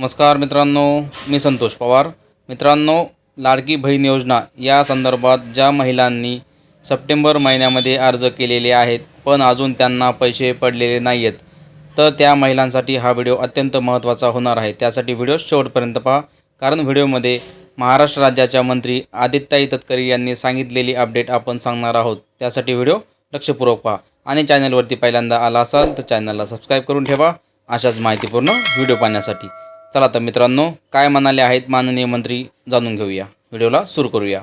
नमस्कार मित्रांनो मी संतोष पवार. मित्रांनो लाडकी बहीण योजना या संदर्भात ज्या महिलांनी सप्टेंबर महिन्यामध्ये अर्ज केलेले आहेत पण अजून त्यांना पैसे पडलेले नाही आहेत तर त्या महिलांसाठी हा व्हिडिओ अत्यंत महत्त्वाचा होणार आहे. त्यासाठी व्हिडिओ शेवटपर्यंत पहा कारण व्हिडिओमध्ये महाराष्ट्र राज्याच्या मंत्री आदित्याई तटकरे यांनी सांगितलेली अपडेट आपण सांगणार आहोत. त्यासाठी व्हिडिओ लक्षपूर्वक पहा. आणि चॅनलवरती पहिल्यांदा आला असाल तर चॅनलला सबस्क्राईब करून ठेवा. अशाच माहितीपूर्ण व्हिडिओ पाहण्यासाठी. चला तर मित्रांनो काय म्हणाले आहेत माननीय मंत्री जाणून घेऊया. व्हिडिओला सुरू करूया.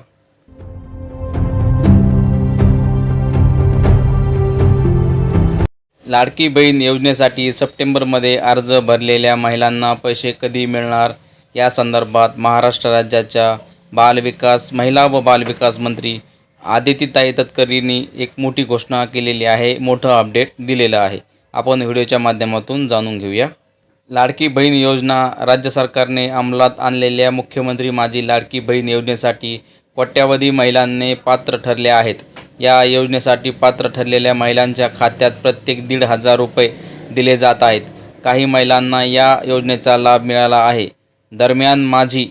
लाडकी बहीण योजनेसाठी सप्टेंबरमध्ये अर्ज भरलेल्या महिलांना पैसे कधी मिळणार? या संदर्भात महाराष्ट्र राज्याच्या बालविकास महिला व बालविकास मंत्री आदितीताई तत्करींनी एक मोठी घोषणा केलेली आहे. मोठं अपडेट दिलेलं आहे. आपण व्हिडिओच्या माध्यमातून जाणून घेऊया. लाडकी बहीण योजना राज्य सरकारने अंमलात आणलेल्या मुख्यमंत्री माझी लाडकी बहीण योजनेसाठी कोट्यावधी महिलांनी पात्र ठरले आहेत. या योजनेसाठी पात्र ठरलेल्या महिलांच्या खात्यात प्रत्येक दीड हजार रुपये दिले जात आहेत. काही महिलांना या योजनेचा लाभ मिळाला आहे. दरम्यान माझी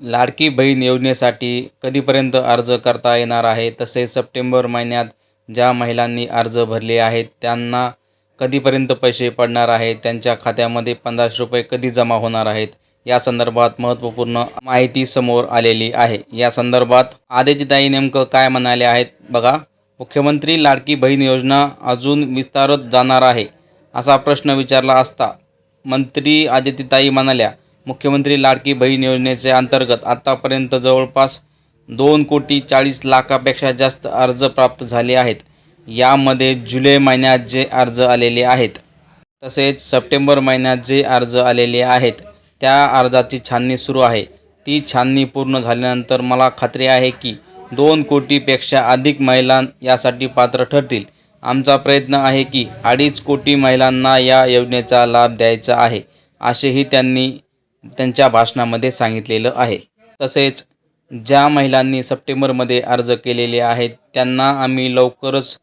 लाडकी बहीण योजनेसाठी कधीपर्यंत अर्ज करता येणार आहे? तसेच सप्टेंबर महिन्यात ज्या महिलांनी अर्ज भरले आहेत त्यांना कधीपर्यंत पैसे पडणार आहेत त्यांच्या खात्यामध्ये पंधराशे रुपये कधी जमा होणार आहेत या संदर्भात महत्त्वपूर्ण माहिती समोर आलेली आहे. या संदर्भात आदित्यताई नेमकं काय म्हणाले आहेत बघा. मुख्यमंत्री लाडकी बहीण योजना अजून विस्तारत जाणार आहे असा प्रश्न विचारला असता मंत्री आदित्यताई म्हणाल्या मुख्यमंत्री लाडकी बहीण योजनेचे अंतर्गत आत्तापर्यंत जवळपास दोन कोटी चाळीस लाखापेक्षा जास्त अर्ज प्राप्त झाले आहेत. यामध्ये जुलै महिन्यात जे अर्ज आलेले आहेत तसेच सप्टेंबर महिन्यात जे अर्ज आलेले आहेत त्या अर्जाची छाननी सुरू आहे. ती छाननी पूर्ण झाल्यानंतर मला खात्री आहे की दोन कोटीपेक्षा अधिक महिला यासाठी पात्र ठरतील. आमचा प्रयत्न आहे की अडीच कोटी महिलांना या योजनेचा लाभ द्यायचा आहे असेही त्यांनी त्यांच्या भाषणामध्ये सांगितलेलं आहे. तसेच ज्या महिलांनी सप्टेंबरमध्ये अर्ज केलेले आहेत त्यांना आम्ही लवकरच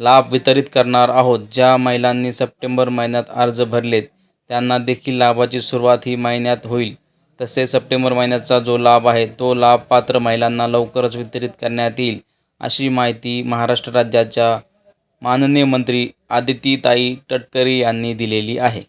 लाभ वितरित करणार आहोत. ज्या महिलांनी सप्टेंबर महिन्यात अर्ज भरलेत त्यांना देखील लाभाची सुरुवात ही महिन्यात होईल. तसेच सप्टेंबर महिन्याचा जो लाभ आहे तो लाभ पात्र महिलांना लवकरच वितरित करण्यात येईल अशी माहिती महाराष्ट्र राज्याच्या माननीय मंत्री आदितीताई तटकरी यांनी दिलेली आहे.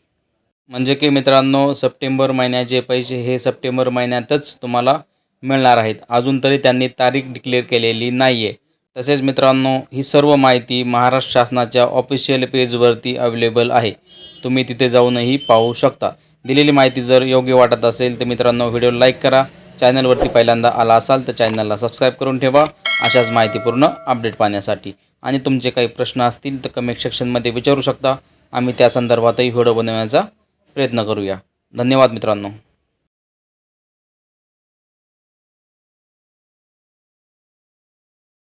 म्हणजे की मित्रांनो सप्टेंबर महिन्याचे पैसे हे सप्टेंबर महिन्यातच तुम्हाला मिळणार आहेत. अजून तरी त्यांनी तारीख डिक्लेअर केलेली नाही आहे तसेच मित्रांनो ही सर्व माहिती महाराष्ट्र शासनाच्या ऑफिशियल पेजवरती अवेलेबल आहे. तुम्ही तिथे जाऊनही पाहू शकता. दिलेली माहिती जर योग्य वाटत असेल तर मित्रांनो व्हिडिओ लाईक करा. चॅनलवरती पहिल्यांदा आला असाल तर चॅनलला सबस्क्राईब करून ठेवा. अशाच माहितीपूर्ण अपडेट पाहण्यासाठी. आणि तुमचे काही प्रश्न असतील तर कमेंट सेक्शनमध्ये विचारू शकता. आम्ही त्या संदर्भातही व्हिडिओ बनवण्याचा प्रयत्न करूया. धन्यवाद मित्रांनो.